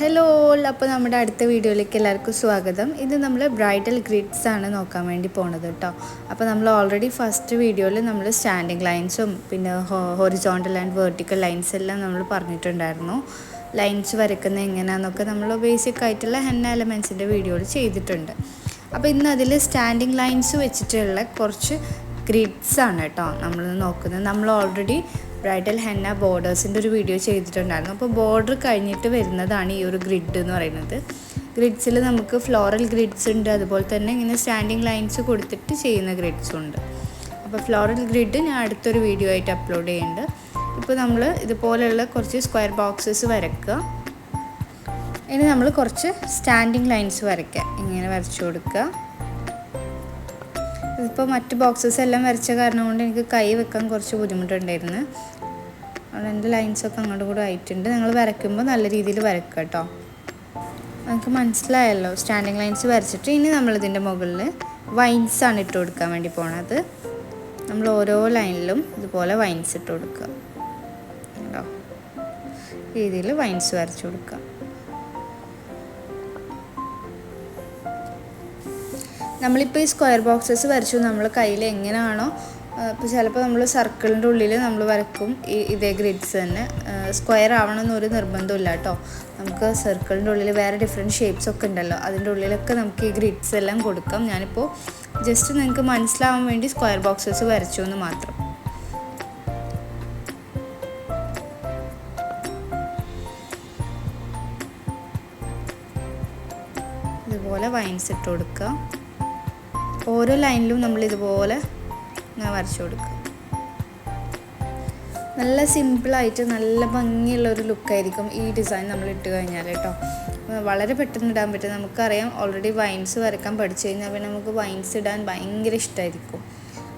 Hello അപ്പോൾ നമ്മുടെ അടുത്ത വീഡിയോയിലേക്ക് എല്ലാവർക്കും സ്വാഗതം. ഇത് നമ്മൾ ബ്രൈഡൽ ഗ്രിഡ്സ് ആണ് നോക്കാൻ വേണ്ടി പോണത് കേട്ടോ അപ്പോൾ നമ്മൾ ഓൾറെഡി ഫസ്റ്റ് വീഡിയോയിൽ നമ്മൾ സ്റ്റാൻഡിങ് ലൈൻസും പിന്നെ ഹൊറിസോണ്ടൽ ആൻഡ് വെർട്ടിക്കൽ ലൈൻസ് എല്ലാം നമ്മൾ പറഞ്ഞിട്ടുണ്ടായിരുന്നു. ലൈൻസ് വരയ്ക്കുന്നത് എങ്ങനെയാണെന്നൊക്കെ നമ്മൾ ബേസിക് ആയിട്ടുള്ള ഹെന്ന എലമെൻസിന്റെ വീഡിയോയിൽ ചെയ്തിട്ടുണ്ട്. അപ്പോൾ ഇന്ന് അതിൽ സ്റ്റാൻഡിങ് ലൈൻസ് വെച്ചിട്ടുള്ള കുറച്ച് ഗ്രിഡ്സ് ആണ് കേട്ടോ നമ്മൾ നോക്കുന്നത്. നമ്മൾ ഓൾറെഡി ബ്രൈഡൽ ഹെന്ന ബോർഡേഴ്സിന്റെ ഒരു വീഡിയോ ചെയ്തിട്ടുണ്ടായിരുന്നു. അപ്പോൾ ബോർഡർ കഴിഞ്ഞിട്ട് വരുന്നതാണ് ഈ ഒരു ഗ്രിഡ് എന്ന് പറയുന്നത്. ഗ്രിഡ്സിൽ നമുക്ക് ഫ്ലോറൽ ഗ്രിഡ്സ് ഉണ്ട്. അതുപോലെ തന്നെ ഇങ്ങനെ സ്റ്റാൻഡിങ് ലൈൻസ് കൊടുത്തിട്ട് ചെയ്യുന്ന ഗ്രിഡ്സും ഉണ്ട്. അപ്പോൾ ഫ്ലോറൽ ഗ്രിഡ് ഞാൻ അടുത്തൊരു വീഡിയോ ആയിട്ട് അപ്ലോഡ് ചെയ്യുന്നുണ്ട്. ഇപ്പോൾ നമ്മൾ ഇതുപോലെയുള്ള കുറച്ച് സ്ക്വയർ ബോക്സസ് വരയ്ക്കുക. ഇനി നമ്മൾ കുറച്ച് സ്റ്റാൻഡിങ് ലൈൻസ് വരയ്ക്കുക. ഇങ്ങനെ വരച്ചു കൊടുക്കുക. ഇതിപ്പോൾ മറ്റ് ബോക്സസ് എല്ലാം വരച്ച കാരണം കൊണ്ട് എനിക്ക് കൈ വെക്കാൻ കുറച്ച് ബുദ്ധിമുട്ടുണ്ടായിരുന്നു. അതുകൊണ്ട് എന്റെ ലൈൻസൊക്കെ അങ്ങോട്ട് കൂടെ ആയിട്ടുണ്ട്. നിങ്ങൾ വരയ്ക്കുമ്പോൾ നല്ല രീതിയിൽ വരക്കുക കേട്ടോ നമുക്ക് മനസ്സിലായല്ലോ. സ്റ്റാൻഡിങ് ലൈൻസ് വരച്ചിട്ട് ഇനി നമ്മളിതിന്റെ മുകളിൽ വൈൻസ് ആണ് ഇട്ട് കൊടുക്കാൻ വേണ്ടി പോണത്. നമ്മൾ ഓരോ ലൈനിലും ഇതുപോലെ വൈൻസ് ഇട്ട് കൊടുക്കുക കേട്ടോ രീതിയിൽ വൈൻസ് വരച്ചു കൊടുക്കുക നമ്മളിപ്പോൾ ഈ സ്ക്വയർ ബോക്സസ് വരച്ചു. നമ്മൾ കയ്യിൽ എങ്ങനെയാണോ ഇപ്പോൾ ചിലപ്പോൾ നമ്മൾ സർക്കിളിന്റെ ഉള്ളിൽ നമ്മൾ വരക്കും ഈ ഇതേ ഗ്രിഡ്സ് തന്നെ. സ്ക്വയർ ആവണമെന്നൊരു നിർബന്ധമില്ല കേട്ടോ. നമുക്ക് സർക്കിളിന്റെ ഉള്ളിൽ വേറെ ഡിഫറെന്റ് ഷേപ്സ് ഒക്കെ ഉണ്ടല്ലോ. അതിന്റെ ഉള്ളിലൊക്കെ നമുക്ക് ഈ ഗ്രിഡ്സ് എല്ലാം കൊടുക്കാം. ഞാനിപ്പോൾ ജസ്റ്റ് നിങ്ങൾക്ക് മനസ്സിലാവാൻ വേണ്ടി സ്ക്വയർ ബോക്സസ് വരച്ചു എന്ന് മാത്രം. ഇതുപോലെ വൈൻസ് ഇട്ട് കൊടുക്കുക ഓരോ ലൈനിലും നമ്മൾ ഇതുപോലെ ഇങ്ങനെ വരച്ചു കൊടുക്കുക. നല്ല സിമ്പിളായിട്ട് നല്ല ഭംഗിയുള്ള ഒരു ലുക്കായിരിക്കും ഈ ഡിസൈൻ നമ്മൾ ഇട്ട് കഴിഞ്ഞാൽ കേട്ടോ. വളരെ പെട്ടെന്ന് ഇടാൻ പറ്റും. നമുക്കറിയാം ഓൾറെഡി വൈൻസ് വരക്കാൻ പഠിച്ചു കഴിഞ്ഞാൽ പിന്നെ നമുക്ക് വൈൻസ് ഇടാൻ ഭയങ്കര ഇഷ്ടമായിരിക്കും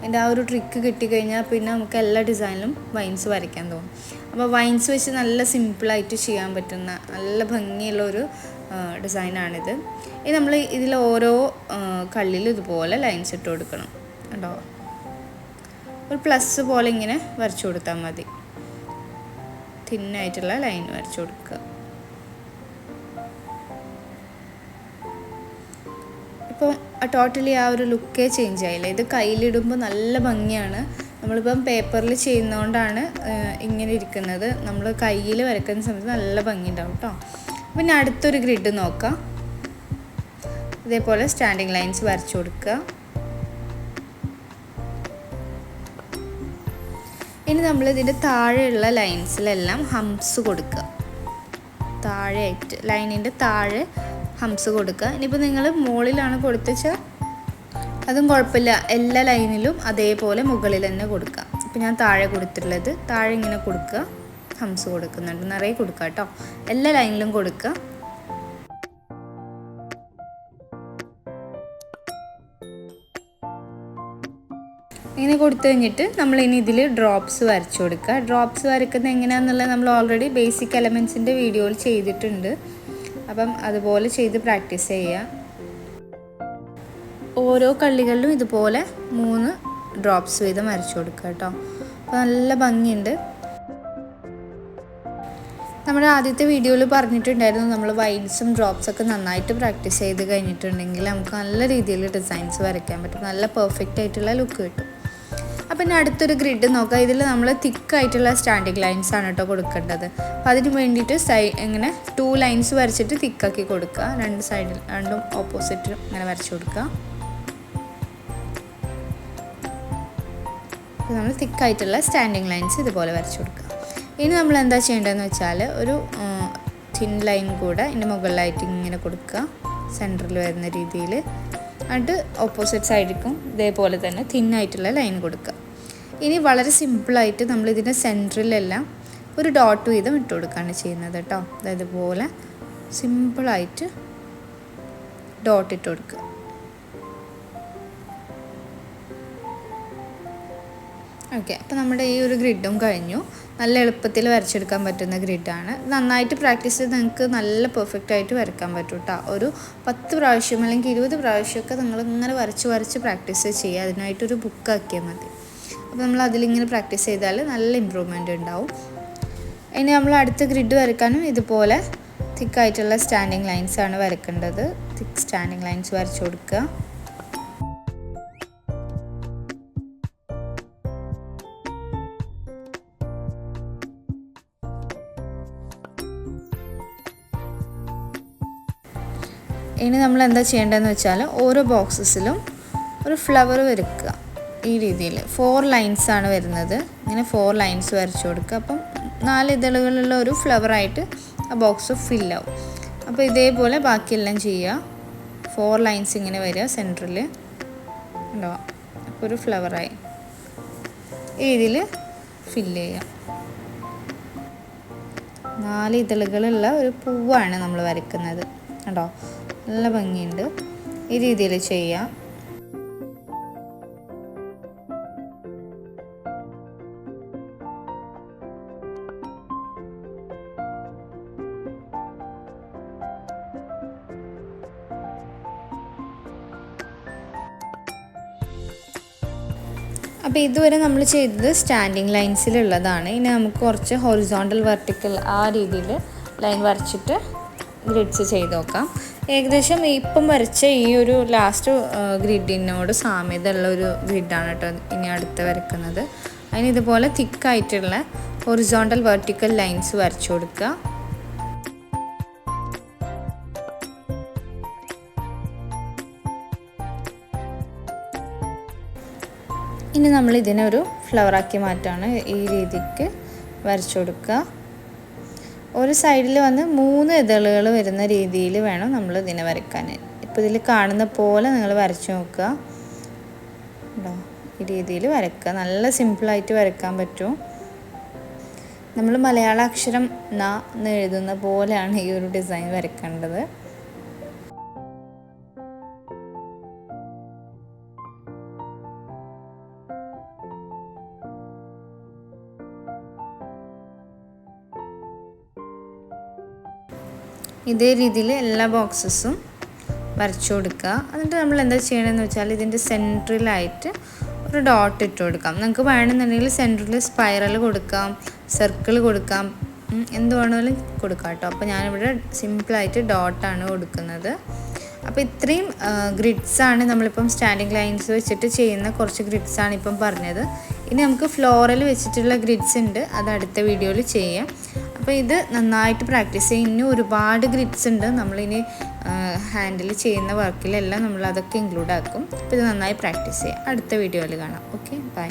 അതിന്റെ ആ ഒരു ട്രിക്ക് കിട്ടിക്കഴിഞ്ഞാൽ പിന്നെ നമുക്ക് എല്ലാ ഡിസൈനിലും വൈൻസ് വരയ്ക്കാൻ തോന്നും. അപ്പോൾ വൈൻസ് വെച്ച് നല്ല സിമ്പിളായിട്ട് ചെയ്യാൻ പറ്റുന്ന നല്ല ഭംഗിയുള്ള ഒരു ഡിസൈനാണിത് ഇനി നമ്മൾ ഇതിൽ ഓരോ കള്ളിലും ഇതുപോലെ ലൈൻസ് ഇട്ട് കൊടുക്കണം. കേട്ടോ ഒരു പ്ലസ് പോലെ ഇങ്ങനെ വരച്ചു കൊടുത്താൽ മതി. തിന്നായിട്ടുള്ള ലൈൻ വരച്ചു കൊടുക്കുക. ഇപ്പോൾ ടോട്ടലി ആ ഒരു ലുക്കേ ചേഞ്ച് ആയില്ല? ഇത് കയ്യിലിടുമ്പോൾ നല്ല ഭംഗിയാണ്. നമ്മളിപ്പം പേപ്പറിൽ ചെയ്യുന്നതുകൊണ്ടാണ് ഇങ്ങനെ ഇരിക്കുന്നത്. നമ്മൾ കയ്യിൽ വരക്കുന്ന സമയത്ത് നല്ല ഭംഗി ഉണ്ടാവും കേട്ടോ പിന്നെ അടുത്തൊരു ഗ്രിഡ് നോക്കാം. ഇതേപോലെ സ്റ്റാൻഡിങ് ലൈൻസ് വരച്ചു കൊടുക്കുക ഇനി നമ്മൾ ഇതിന്റെ താഴെയുള്ള ലൈൻസിലെല്ലാം ഹംസ് കൊടുക്കുക താഴെയായിട്ട് ലൈനിന്റെ താഴെ ഹംസ് കൊടുക്കുക. ഇനിയിപ്പോൾ നിങ്ങൾ മുകളിലാണ് കൊടുത്തുവെച്ചാൽ അതും കുഴപ്പമില്ല. എല്ലാ ലൈനിലും അതേപോലെ മുകളിൽ തന്നെ കൊടുക്കുക. ഇപ്പം ഞാൻ താഴെ കൊടുത്തിട്ടുള്ളത്. താഴെ ഇങ്ങനെ കൊടുക്കുക. ഹംസ് കൊടുക്കുന്നുണ്ട്. നിറയെ കൊടുക്കുക കേട്ടോ. എല്ലാ ലൈനിലും കൊടുക്കുക. ഇങ്ങനെ കൊടുത്തു കഴിഞ്ഞിട്ട് നമ്മൾ ഇനി ഇതിൽ ഡ്രോപ്സ് വരച്ചു കൊടുക്കുക. ഡ്രോപ്സ് വരക്കുന്നത് എങ്ങനെയാണെന്നുള്ളത് നമ്മൾ ഓൾറെഡി ബേസിക് എലമെൻസിന്റെ വീഡിയോയിൽ ചെയ്തിട്ടുണ്ട്. അപ്പം അതുപോലെ ചെയ്ത് പ്രാക്ടീസ് ചെയ്യുക. ഓരോ കള്ളികളിലും ഇതുപോലെ മൂന്ന് ഡ്രോപ്സ് വീതം വരച്ചു കൊടുക്കുക കേട്ടോ. അപ്പോൾ നല്ല ഭംഗിയുണ്ട്. നമ്മൾ ആദ്യത്തെ വീഡിയോയിൽ പറഞ്ഞിട്ടുണ്ടായിരുന്നു നമ്മൾ വൈഡ്സും ഡ്രോപ്സൊക്കെ നന്നായിട്ട് പ്രാക്ടീസ് ചെയ്ത് കഴിഞ്ഞിട്ടുണ്ടെങ്കിൽ നമുക്ക് നല്ല രീതിയിൽ ഡിസൈൻസ് വരയ്ക്കാൻ പറ്റും. നല്ല പെർഫെക്റ്റ് ആയിട്ടുള്ള ലുക്ക് കിട്ടും. അപ്പം ഇനി അടുത്തൊരു ഗ്രിഡ് നോക്കാം. ഇതിൽ നമ്മൾ തിക്കായിട്ടുള്ള സ്റ്റാൻഡിങ് ലൈൻസ് ആണ് കേട്ടോ കൊടുക്കേണ്ടത്. അപ്പം അതിന് വേണ്ടിയിട്ട് സൈ ഇങ്ങനെ ടു ലൈൻസ് വരച്ചിട്ട് തിക്കാക്കി കൊടുക്കുക. രണ്ട് സൈഡിൽ രണ്ടും ഓപ്പോസിറ്റും ഇങ്ങനെ വരച്ചു കൊടുക്കുക. അപ്പോൾ നമ്മൾ തിക്കായിട്ടുള്ള സ്റ്റാൻഡിങ് ലൈൻസ് ഇതുപോലെ വരച്ചു കൊടുക്കുക. ഇനി നമ്മൾ എന്താ ചെയ്യേണ്ടതെന്ന് വെച്ചാൽ ഒരു തിൻ ലൈൻ കൂടെ ഇതിന്റെ മുകളിലായിട്ട് ഇങ്ങനെ കൊടുക്കുക. സെന്ററിൽ വരുന്ന രീതിയിൽ. എന്നിട്ട് ഓപ്പോസിറ്റ് സൈഡിക്കും ഇതേപോലെ തന്നെ തിന്നായിട്ടുള്ള ലൈൻ കൊടുക്കുക. ഇനി വളരെ സിമ്പിളായിട്ട് നമ്മൾ ഇതിന്റെ സെന്ററിലെല്ലാം ഒരു ഡോട്ട് വീതം ഇട്ട് കൊടുക്കുകയാണ് ചെയ്യുന്നത് കേട്ടോ. അതായത് പോലെ സിമ്പിളായിട്ട് ഡോട്ട് ഇട്ട് കൊടുക്കുക. ഓക്കെ അപ്പോൾ നമ്മുടെ ഈ ഒരു ഗ്രിഡും കഴിഞ്ഞു. നല്ല എളുപ്പത്തിൽ വരച്ചെടുക്കാൻ പറ്റുന്ന ഗ്രിഡാണ്. നന്നായിട്ട് പ്രാക്ടീസ് ചെയ്ത് നിങ്ങൾക്ക് നല്ല പെർഫെക്റ്റ് ആയിട്ട് വരയ്ക്കാൻ പറ്റും കേട്ടോ. ഒരു പത്ത് പ്രാവശ്യം അല്ലെങ്കിൽ ഇരുപത് പ്രാവശ്യമൊക്കെ നിങ്ങൾ ഇങ്ങനെ വരച്ച് വരച്ച് പ്രാക്ടീസ് ചെയ്യുക. അതിനായിട്ടൊരു ബുക്കാക്കിയാൽ മതി. അപ്പോൾ നമ്മൾ അതിലിങ്ങനെ പ്രാക്ടീസ് ചെയ്താൽ നല്ല ഇമ്പ്രൂവ്മെന്റ് ഉണ്ടാവും. ഇനി നമ്മൾ അടുത്ത ഗ്രിഡ് വരയ്ക്കാനും ഇതുപോലെ തിക്കായിട്ടുള്ള സ്റ്റാൻഡിങ് ലൈൻസ് ആണ് വരക്കേണ്ടത് തിക്ക് സ്റ്റാൻഡിങ് ലൈൻസ് വരച്ചു കൊടുക്കുക. ഇനി നമ്മൾ എന്താ ചെയ്യേണ്ടതെന്ന് വെച്ചാൽ ഓരോ ബോക്സസിലും ഒരു ഫ്ലവർ വരയ്ക്കുക. ഈ രീതിയിൽ. ഫോർ ലൈൻസ് ആണ് വരുന്നത്. ഇങ്ങനെ ഫോർ ലൈൻസ് വരച്ചു കൊടുക്കുക. അപ്പം നാല് ഇതളുകളുള്ള ഒരു ഫ്ലവറായിട്ട് ആ ബോക്സ് ഫില്ലാവും അപ്പോൾ ഇതേപോലെ ബാക്കിയെല്ലാം ചെയ്യുക. ഫോർ ലൈൻസ് ഇങ്ങനെ വരിക സെന്ററിൽ ഉണ്ടോ അപ്പോൾ ഒരു ഫ്ലവറായി ഈ രീതിയിൽ ഫില്ല് ചെയ്യാം നാല് ഇതളുകളുള്ള ഒരു പൂവാണ് നമ്മൾ വരയ്ക്കുന്നത്. കേട്ടോ നല്ല ഭംഗിയുണ്ട്. ഈ രീതിയിൽ ചെയ്യാം അപ്പോൾ ഇതുവരെ നമ്മൾ ചെയ്തത് സ്റ്റാൻഡിങ് ലൈൻസിലുള്ളതാണ് ഇനി നമുക്ക് കുറച്ച് ഹൊറിസോണ്ടൽ വെർട്ടിക്കൽ ആ രീതിയിൽ ലൈൻ വരച്ചിട്ട് ഗ്രിഡ്സ് ചെയ്ത് നോക്കാം. ഏകദേശം ഇപ്പം വരച്ച ഈ ഒരു ലാസ്റ്റ് ഗ്രിഡിനോട് സാമ്യത ഉള്ള ഒരു ഗ്രിഡാണ് കേട്ടോ ഇനി അടുത്ത് വരയ്ക്കുന്നത് അതിന് ഇതുപോലെ തിക്കായിട്ടുള്ള ഹൊറിസോണ്ടൽ വെർട്ടിക്കൽ ലൈൻസ് വരച്ചു കൊടുക്കുക. ഇനി നമ്മൾ ഇതിനെ ഒരു ഫ്ലവറാക്കി മാറ്റാണ്. ഈ രീതിക്ക് വരച്ചു കൊടുക്കുക. ഒരു സൈഡിൽ വന്ന് മൂന്ന് ഇതളുകൾ വരുന്ന രീതിയിൽ വേണം നമ്മൾ ഇതിനെ വരയ്ക്കാൻ. ഇപ്പോൾ ഇതിൽ കാണുന്ന പോലെ നിങ്ങൾ വരച്ചു നോക്കുക. ഉണ്ടോ ഈ രീതിയിൽ വരയ്ക്കുക. നല്ല സിമ്പിളായിട്ട് വരയ്ക്കാൻ പറ്റും. നമ്മൾ മലയാള അക്ഷരം ന എന്ന് എഴുതുന്ന പോലെയാണ് ഈ ഒരു ഡിസൈൻ വരയ്ക്കേണ്ടത്. ഇതേ രീതിയിൽ എല്ലാ ബോക്സസും വരച്ചു കൊടുക്കുക. എന്നിട്ട് നമ്മൾ എന്താ ചെയ്യണമെന്ന് വെച്ചാൽ ഇതിന്റെ സെന്ററിലായിട്ട് ഒരു ഡോട്ട് ഇട്ട് കൊടുക്കാം. നമുക്ക് വേണമെന്നുണ്ടെങ്കിൽ സെന്ററിൽ സ്പൈറൽ കൊടുക്കാം സർക്കിൾ കൊടുക്കാം എന്ത് വേണമെങ്കിലും കൊടുക്കാം കേട്ടോ. അപ്പോൾ ഞാനിവിടെ സിമ്പിളായിട്ട് ഡോട്ടാണ് കൊടുക്കുന്നത്. അപ്പോൾ ഇത്രയും ഗ്രിഡ്സാണ് നമ്മളിപ്പം സ്റ്റാൻഡിങ് ലൈൻസ് വെച്ചിട്ട് ചെയ്യുന്ന കുറച്ച് ഗ്രിഡ്സ് ആണ് ഇപ്പം പറഞ്ഞത്. ഇനി നമുക്ക് ഫ്ലോറൽ വെച്ചിട്ടുള്ള ഗ്രിഡ്സ് ഉണ്ട്. അത് അടുത്ത വീഡിയോയിൽ ചെയ്യാം. അപ്പോൾ ഇത് നന്നായിട്ട് പ്രാക്ടീസ് ചെയ്യും. ഇനി ഒരുപാട് ഗ്രിഡ്സ് ഉണ്ട്. നമ്മളിനി ഹാൻഡിൽ ചെയ്യുന്ന വർക്കിലെല്ലാം നമ്മൾ അതൊക്കെ ഇൻക്ലൂഡ് ആക്കും. അപ്പോൾ ഇത് നന്നായി പ്രാക്ടീസ് ചെയ്യാം. അടുത്ത വീഡിയോയിൽ കാണാം. Okay bye.